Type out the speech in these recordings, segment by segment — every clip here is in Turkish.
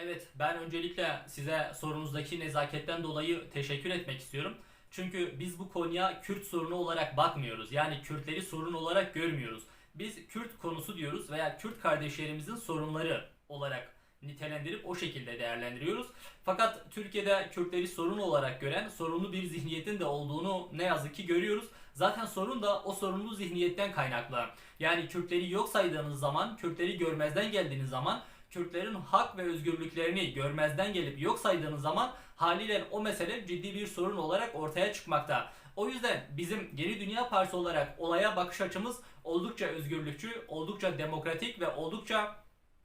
Evet, ben öncelikle size sorunuzdaki nezaketten dolayı teşekkür etmek istiyorum. Çünkü biz bu konuya Kürt sorunu olarak bakmıyoruz. Yani Kürtleri sorun olarak görmüyoruz. Biz Kürt konusu diyoruz veya Kürt kardeşlerimizin sorunları olarak nitelendirip o şekilde değerlendiriyoruz. Fakat Türkiye'de Kürtleri sorun olarak gören sorunlu bir zihniyetin de olduğunu ne yazık ki görüyoruz. Zaten sorun da o sorunlu zihniyetten kaynaklı. Yani Kürtleri yok saydığınız zaman, Kürtleri görmezden geldiğiniz zaman Kürtlerin hak ve özgürlüklerini görmezden gelip yok saydığınız zaman haliyle o mesele ciddi bir sorun olarak ortaya çıkmakta. O yüzden bizim Yeni Dünya Partisi olarak olaya bakış açımız oldukça özgürlükçü, oldukça demokratik ve oldukça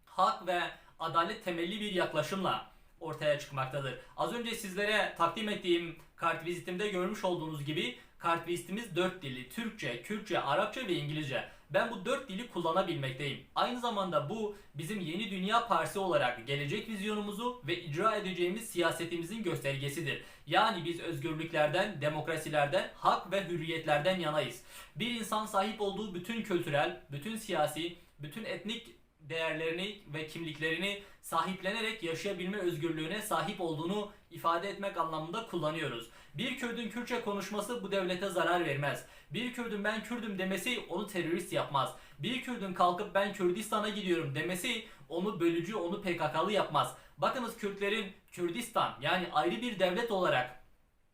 hak ve adalet temelli bir yaklaşımla ortaya çıkmaktadır. Az önce sizlere takdim ettiğim kartvizitimde görmüş olduğunuz gibi kartvizitimiz 4 dilli. Türkçe, Kürtçe, Arapça ve İngilizce. Ben bu 4 dili kullanabilmekteyim. Aynı zamanda bu bizim Yeni Dünya Partisi olarak gelecek vizyonumuzu ve icra edeceğimiz siyasetimizin göstergesidir. Yani biz özgürlüklerden, demokrasilerden, hak ve hürriyetlerden yanayız. Bir insan sahip olduğu bütün kültürel, bütün siyasi, bütün etnik değerlerini ve kimliklerini sahiplenerek yaşayabilme özgürlüğüne sahip olduğunu ifade etmek anlamında kullanıyoruz. Bir Kürdün Kürtçe konuşması bu devlete zarar vermez. Bir Kürdün ben Kürdüm demesi onu terörist yapmaz. Bir Kürdün kalkıp ben Kürdistan'a gidiyorum demesi onu bölücü, onu PKK'lı yapmaz. Bakınız Kürtlerin Kürdistan yani ayrı bir devlet olarak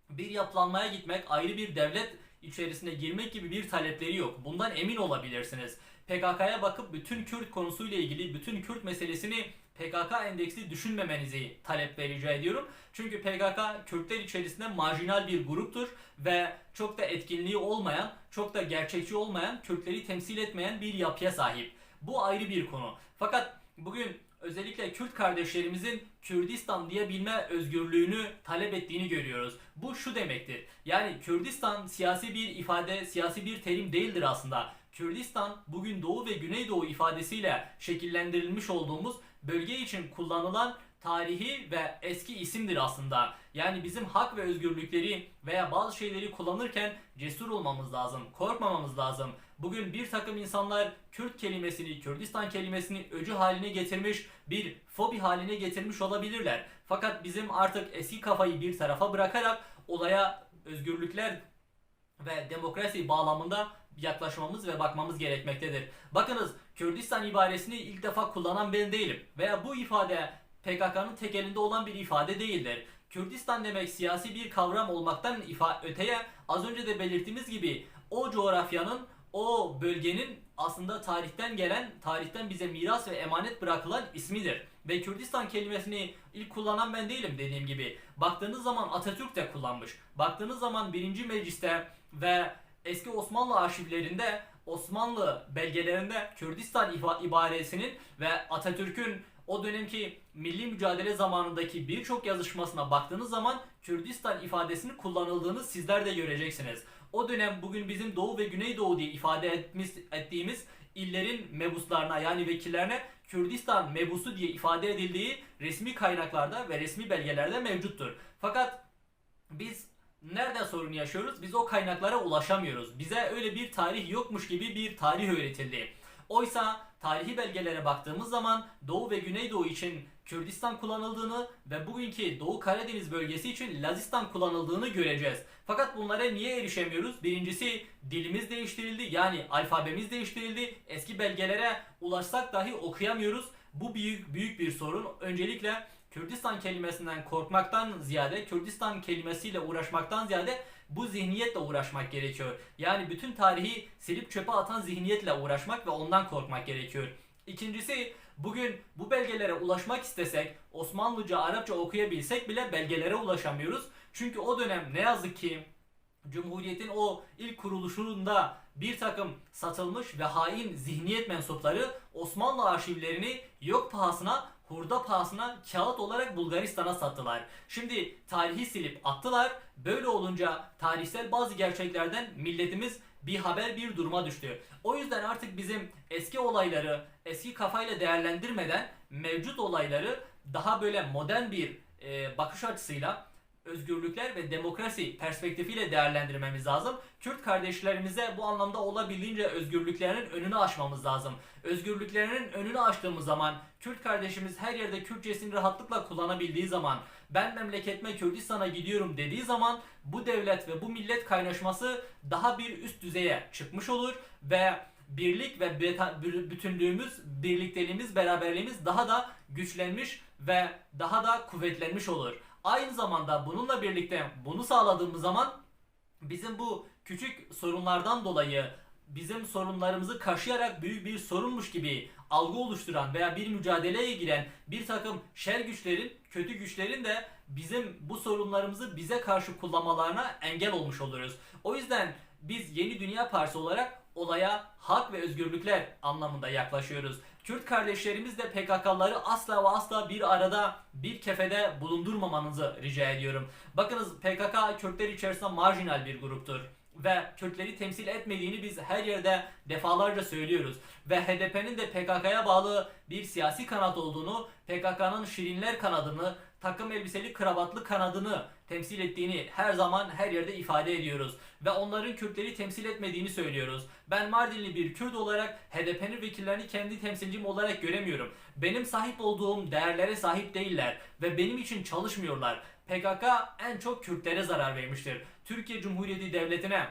bir yapılanmaya gitmek, ayrı bir devlet içerisine girmek gibi bir talepleri yok. Bundan emin olabilirsiniz. PKK'ya bakıp bütün Kürt konusuyla ilgili bütün Kürt meselesini PKK endeksli düşünmemenizi talep ve rica ediyorum. Çünkü PKK Kürtler içerisinde marjinal bir gruptur ve çok da etkinliği olmayan, çok da gerçekçi olmayan, Kürtleri temsil etmeyen bir yapıya sahip. Bu ayrı bir konu. Fakat bugün özellikle Kürt kardeşlerimizin Kürdistan diyebilme özgürlüğünü talep ettiğini görüyoruz. Bu şu demektir. Yani Kürdistan siyasi bir ifade, siyasi bir terim değildir aslında. Kürdistan bugün Doğu ve Güneydoğu ifadesiyle şekillendirilmiş olduğumuz bölge için kullanılan tarihi ve eski isimdir aslında. Yani bizim hak ve özgürlükleri veya bazı şeyleri kullanırken cesur olmamız lazım, korkmamamız lazım. Bugün bir takım insanlar Kürt kelimesini, Kürdistan kelimesini öcü haline getirmiş, bir fobi haline getirmiş olabilirler. Fakat bizim artık eski kafayı bir tarafa bırakarak olaya özgürlükler ve demokrasi bağlamında yaklaşmamız ve bakmamız gerekmektedir. Bakınız Kürdistan ibaresini ilk defa kullanan ben değilim. Veya bu ifade PKK'nın tek elinde olan bir ifade değildir. Kürdistan demek siyasi bir kavram olmaktan ifa öteye az önce de belirttiğimiz gibi o coğrafyanın o bölgenin aslında tarihten gelen, tarihten bize miras ve emanet bırakılan ismidir. Ve Kürdistan kelimesini ilk kullanan ben değilim dediğim gibi. Baktığınız zaman Atatürk de kullanmış. Baktığınız zaman 1. Meclis'te ve eski Osmanlı arşivlerinde Osmanlı belgelerinde Kürdistan ibaresinin ve Atatürk'ün o dönemki milli mücadele zamanındaki birçok yazışmasına baktığınız zaman Kürdistan ifadesinin kullanıldığını sizler de göreceksiniz. O dönem bugün bizim Doğu ve Güneydoğu diye ifade etmiş, ettiğimiz illerin mebuslarına yani vekillerine Kürdistan mebusu diye ifade edildiği resmi kaynaklarda ve resmi belgelerde mevcuttur. Fakat biz nerede sorun yaşıyoruz? Biz o kaynaklara ulaşamıyoruz. Bize öyle bir tarih yokmuş gibi bir tarih öğretildi. Oysa tarihi belgelere baktığımız zaman Doğu ve Güneydoğu için Kürdistan kullanıldığını ve bugünkü Doğu Karadeniz bölgesi için Lazistan kullanıldığını göreceğiz. Fakat bunlara niye erişemiyoruz? Birincisi dilimiz değiştirildi yani alfabemiz değiştirildi. Eski belgelere ulaşsak dahi okuyamıyoruz. Bu büyük büyük bir sorun. Öncelikle Kürdistan kelimesinden korkmaktan ziyade, Kürdistan kelimesiyle uğraşmaktan ziyade bu zihniyetle uğraşmak gerekiyor. Yani bütün tarihi silip çöpe atan zihniyetle uğraşmak ve ondan korkmak gerekiyor. İkincisi bugün bu belgelere ulaşmak istesek, Osmanlıca, Arapça okuyabilsek bile belgelere ulaşamıyoruz. Çünkü o dönem ne yazık ki Cumhuriyet'in o ilk kuruluşunda bir takım satılmış ve hain zihniyet mensupları Osmanlı arşivlerini yok pahasına, hurda pahasına kağıt olarak Bulgaristan'a sattılar. Şimdi tarihi silip attılar. Böyle olunca tarihsel bazı gerçeklerden milletimiz bir haber bir duruma düştü. O yüzden artık bizim eski olayları eski kafayla değerlendirmeden mevcut olayları daha böyle modern bir e, bakış açısıyla özgürlükler ve demokrasi perspektifiyle değerlendirmemiz lazım. Kürt kardeşlerimize bu anlamda olabildiğince özgürlüklerinin önünü açmamız lazım. Özgürlüklerinin önünü açtığımız zaman Kürt kardeşimiz her yerde Kürtçesini rahatlıkla kullanabildiği zaman ben memleketime Kürdistan'a gidiyorum dediği zaman bu devlet ve bu millet kaynaşması daha bir üst düzeye çıkmış olur ve birlik ve bütünlüğümüz, birlikteliğimiz, beraberliğimiz daha da güçlenmiş ve daha da kuvvetlenmiş olur. Aynı zamanda bununla birlikte bunu sağladığımız zaman bizim bu küçük sorunlardan dolayı bizim sorunlarımızı kaşıyarak büyük bir sorunmuş gibi algı oluşturan veya bir mücadeleye giren bir takım şer güçlerin, kötü güçlerin de bizim bu sorunlarımızı bize karşı kullanmalarına engel olmuş oluruz. O yüzden biz Yeni Dünya Partisi olarak olaya hak ve özgürlükler anlamında yaklaşıyoruz. Kürt kardeşlerimiz de PKK'ları asla ve asla bir arada bir kefede bulundurmamanızı rica ediyorum. Bakınız PKK Kürtler içerisinde marjinal bir gruptur ve Kürtleri temsil etmediğini biz her yerde defalarca söylüyoruz. Ve HDP'nin de PKK'ya bağlı bir siyasi kanat olduğunu, PKK'nın Şirinler kanadını, takım elbiseli kravatlı kanadını temsil ettiğini her zaman her yerde ifade ediyoruz. Ve onların Kürtleri temsil etmediğini söylüyoruz. Ben Mardinli bir Kürt olarak HDP'nin vekillerini kendi temsilcim olarak göremiyorum. Benim sahip olduğum değerlere sahip değiller ve benim için çalışmıyorlar. PKK en çok Kürtlere zarar vermiştir. Türkiye Cumhuriyeti Devleti'ne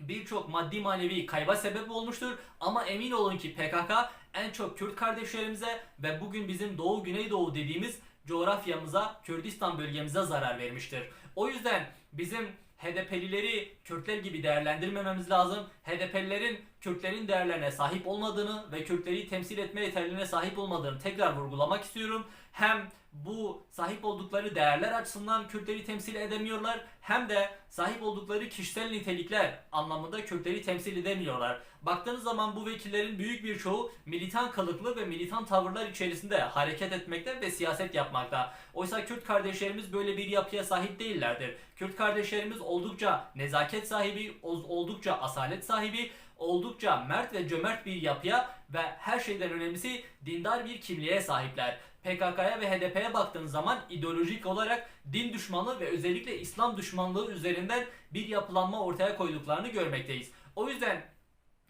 birçok maddi manevi kayba sebep olmuştur ama emin olun ki PKK en çok Kürt kardeşlerimize ve bugün bizim Doğu Güneydoğu dediğimiz coğrafyamıza, Kürdistan bölgemize zarar vermiştir. O yüzden bizim HDP'lileri Kürtler gibi değerlendirmememiz lazım. HDP'lilerin Kürtlerin değerlerine sahip olmadığını ve Kürtleri temsil etme yeterliliğine sahip olmadığını tekrar vurgulamak istiyorum. Hem bu sahip oldukları değerler açısından Kürtleri temsil edemiyorlar hem de sahip oldukları kişisel nitelikler anlamında Kürtleri temsil edemiyorlar. Baktığınız zaman bu vekillerin büyük bir çoğu militan kalıklı ve militan tavırlar içerisinde hareket etmekte ve siyaset yapmakta. Oysa Kürt kardeşlerimiz böyle bir yapıya sahip değillerdir. Kürt kardeşlerimiz oldukça nezaket sahibi, oldukça asalet sahibi, oldukça mert ve cömert bir yapıya ve her şeyden önemlisi dindar bir kimliğe sahipler. PKK'ya ve HDP'ye baktığınız zaman ideolojik olarak din düşmanlığı ve özellikle İslam düşmanlığı üzerinden bir yapılanma ortaya koyduklarını görmekteyiz. O yüzden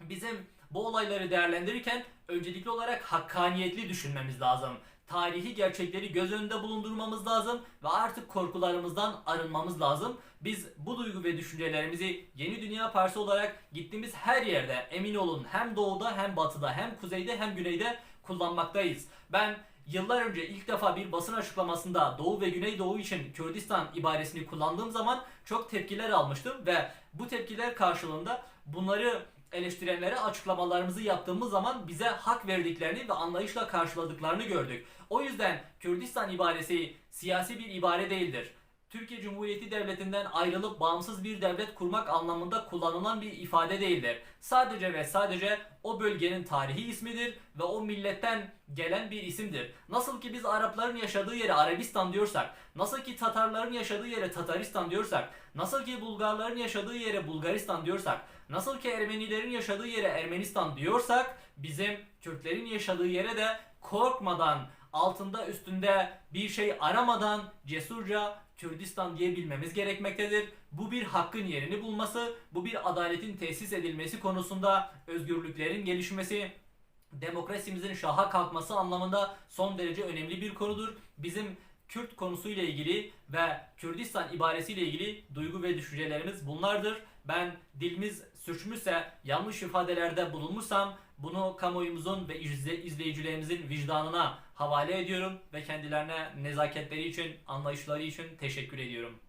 bizim bu olayları değerlendirirken öncelikli olarak hakkaniyetli düşünmemiz lazım. Tarihi gerçekleri göz önünde bulundurmamız lazım ve artık korkularımızdan arınmamız lazım. Biz bu duygu ve düşüncelerimizi Yeni Dünya Partisi olarak gittiğimiz her yerde emin olun hem doğuda hem batıda hem kuzeyde hem güneyde kullanmaktayız. Ben Yıllar önce ilk defa bir basın açıklamasında Doğu ve Güneydoğu için Kürdistan ibaresini kullandığım zaman çok tepkiler almıştım ve bu tepkiler karşılığında bunları eleştirenlere açıklamalarımızı yaptığımız zaman bize hak verdiklerini ve anlayışla karşıladıklarını gördük. O yüzden Kürdistan ibaresi siyasi bir ibare değildir. Türkiye Cumhuriyeti Devleti'nden ayrılıp bağımsız bir devlet kurmak anlamında kullanılan bir ifade değildir. Sadece ve sadece o bölgenin tarihi ismidir ve o milletten gelen bir isimdir. Nasıl ki biz Arapların yaşadığı yere Arabistan diyorsak, nasıl ki Tatarların yaşadığı yere Tataristan diyorsak, nasıl ki Bulgarların yaşadığı yere Bulgaristan diyorsak, nasıl ki Ermenilerin yaşadığı yere Ermenistan diyorsak, bizim Kürtlerin yaşadığı yere de korkmadan, altında üstünde bir şey aramadan cesurca Kürdistan diyebilmemiz gerekmektedir. Bu bir hakkın yerini bulması, bu bir adaletin tesis edilmesi konusunda özgürlüklerin gelişmesi, demokrasimizin şaha kalkması anlamında son derece önemli bir konudur. Bizim Kürt konusuyla ilgili ve Kürdistan ibaresiyle ilgili duygu ve düşüncelerimiz bunlardır. Ben dilimiz sürçmüşse, yanlış ifadelerde bulunmuşsam bunu kamuoyumuzun ve izleyicilerimizin vicdanına havale ediyorum ve kendilerine nezaketleri için, anlayışları için teşekkür ediyorum.